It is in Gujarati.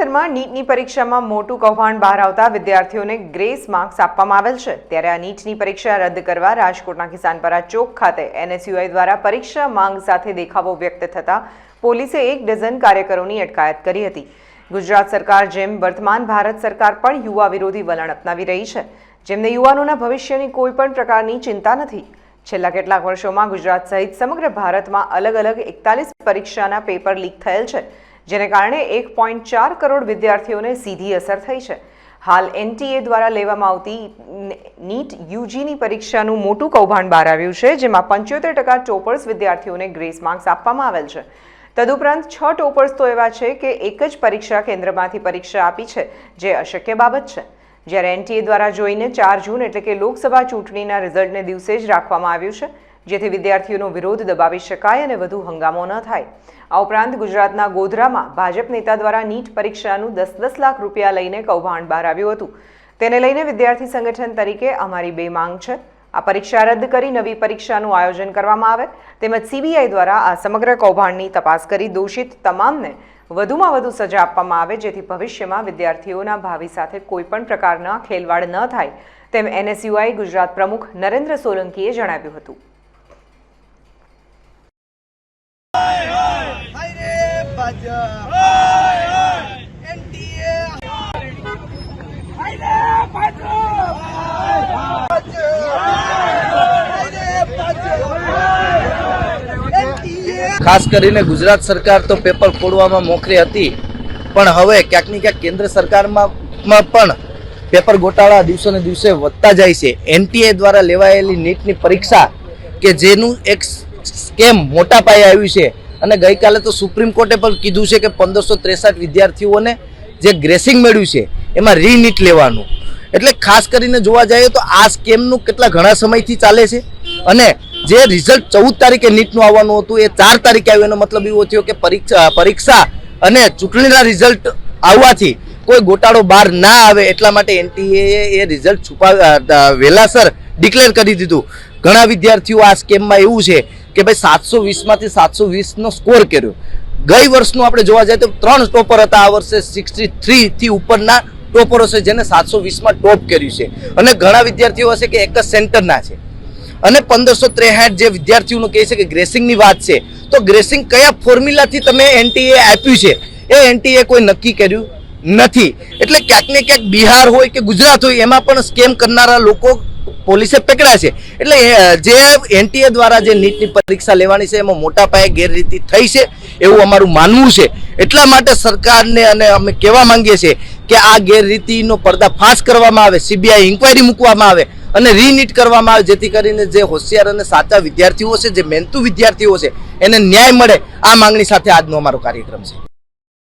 તાજેતરમાં નીટની પરીક્ષામાં મોટું કૌભાંડ બહાર આવતા વિદ્યાર્થીઓને ગ્રેસ માર્ક્સ આપવામાં આવેલ છે. ત્યારે આ નીટની પરીક્ષા રદ કરવા રાજકોટના કિસાનપરા ચોક ખાતે એનએસયુઆઈ દ્વારા પરીક્ષા માંગ સાથે દેખાવો વ્યક્ત થતા પોલીસે એક ડઝન કાર્યકરોની અટકાયત કરી હતી. ગુજરાત સરકાર જેમ વર્તમાન ભારત સરકાર પણ યુવા વિરોધી વલણ અપનાવી રહી છે. જેમને યુવાનોના ભવિષ્યની કોઈ પણ પ્રકારની ચિંતા નથી. છેલ્લા કેટલાક વર્ષોમાં ગુજરાત સહિત સમગ્ર ભારતમાં અલગ અલગ એકતાલીસ પરીક્ષાના પેપર લીક થયેલ છે. જેને કારણે એક પોઈન્ટ ચાર કરોડ વિદ્યાર્થીઓને સીધી અસર થઈ છે. હાલ એનટીએ દ્વારા લેવામાં આવતી નીટ યુજીની પરીક્ષાનું મોટું કૌભાંડ બહાર આવ્યું છે, જેમાં પંચોતેર ટકા ટોપર્સ વિદ્યાર્થીઓને ગ્રેસ માર્ક્સ આપવામાં આવેલ છે. તદુપરાંત છ ટોપર્સ તો એવા છે કે એક જ પરીક્ષા કેન્દ્રમાંથી પરીક્ષા આપી છે, જે અશક્ય બાબત છે. જ્યારે એનટીએ દ્વારા જોઈને ચાર જૂન એટલે કે લોકસભા ચૂંટણીના રિઝલ્ટને દિવસે જ રાખવામાં આવ્યું છે જેથી વિદ્યાર્થીઓનો વિરોધ દબાવી શકાય અને વધુ હંગામો ન થાય. આ ઉપરાંત ગુજરાતના ગોધરામાં ભાજપ નેતા દ્વારા નીટ પરીક્ષાનું દસ દસ લાખ રૂપિયા લઈને કૌભાંડ બહાર આવ્યું હતું. તેને લઈને વિદ્યાર્થી સંગઠન તરીકે અમારી બે માંગ છે. આ પરીક્ષા રદ કરી નવી પરીક્ષાનું આયોજન કરવામાં આવે. તેમજ સીબીઆઈ દ્વારા આ સમગ્ર કૌભાંડની તપાસ કરી દોષિત તમામને વધુમાં વધુ સજા આપવામાં આવે, જેથી ભવિષ્યમાં વિદ્યાર્થીઓના ભાવિ સાથે કોઈપણ પ્રકારના ખેલવાડ ન થાય. તેમ એનએસયુઆઈ ગુજરાત પ્રમુખ નરેન્દ્ર સોલંકીએ જણાવ્યું હતું હાય રે ખાસ કરીને ગુજરાત સરકાર તો પેપર ફોડવામાં મોખરી હતી. પણ હવે ક્યાંક ને ક્યાંક કેન્દ્ર સરકારમાં પણ પેપર ગોટાળા દિવસો ને દિવસે વધતા જાય છે. એનટીએ દ્વારા લેવાયેલી નીટની પરીક્ષા કે જેનું એક સ્કેમ મોટા પાયે આવ્યું છે અને ગઈકાલે તો સુપ્રીમ કોર્ટે પણ કીધું છે કે પંદરસો ત્રેસઠ વિદ્યાર્થીઓને જે ગ્રેસિંગ મેળવ્યું છે, એમાં રીનીટ લેવાનું. એટલે ખાસ કરીને જોવા જઈએ તો આ સ્કેમનું કેટલા ઘણા સમયથી ચાલે છે અને જે રિઝલ્ટ ચૌદ તારીખે નીટનું આવવાનું હતું, એ ચાર તારીખે આવ્યું. એનો મતલબ એવો થયો કે પરીક્ષા પરીક્ષા અને ચૂંટણીના રિઝલ્ટ આવવાથી કોઈ ગોટાળો બહાર ના આવે એટલા માટે એનટીએ એ રિઝલ્ટ છુપા વહેલાસર ડિક્લેર કરી દીધું. ઘણા વિદ્યાર્થીઓ આ સ્કેમમાં એવું છે કે ભાઈ સાતસો વીસમાંથી સાતસો વીસનો સ્કોર કર્યો. ગઈ વર્ષનું આપણે જોવા જઈએ તો ત્રણ ટોપર હતા આ વર્ષે સિક્સટી થ્રીથી ઉપરના ટોપરો છે જેને સાતસો વીસમાં ટોપ કર્યું છે. અને ઘણા વિદ્યાર્થીઓ હશે કે એક જ સેન્ટરના છે. અને પંદરસો ત્રેસાઠ જે વિદ્યાર્થીઓનું કહે છે કે ગ્રેસિંગની વાત છે, તો ગ્રેસિંગ કયા ફોર્મ્યુલાથી તમે એનટીએ આપ્યું છે? એ એનટીએ કોઈ નક્કી કર્યું નથી. એટલે ક્યાંક ને ક્યાંક બિહાર હોય કે ગુજરાત હોય, એમાં પણ સ્કેમ કરનારા લોકો પોલીસે પકડ્યા છે. એટલે જે એનટીએ દ્વારા જે નીટની પરીક્ષા લેવાની છે, એમાં મોટા પાયે ગેરરીતિ થઈ છે એવું અમારું માનવું છે. એટલા માટે સરકારને અને અમે કહેવા માંગીએ છીએ કે આ ગેરરીતિનો પર્દાફાશ કરવામાં આવે, સીબીઆઈ ઇન્કવાયરી મૂકવામાં આવે અને રીનીટ કરવામાં આવે, જેથી કરીને જે હોશિયાર અને સાચા વિદ્યાર્થીઓ છે, જે મહેનતુ વિદ્યાર્થીઓ છે, એને ન્યાય મળે. આ માંગણી સાથે આજનો અમારો કાર્યક્રમ છે.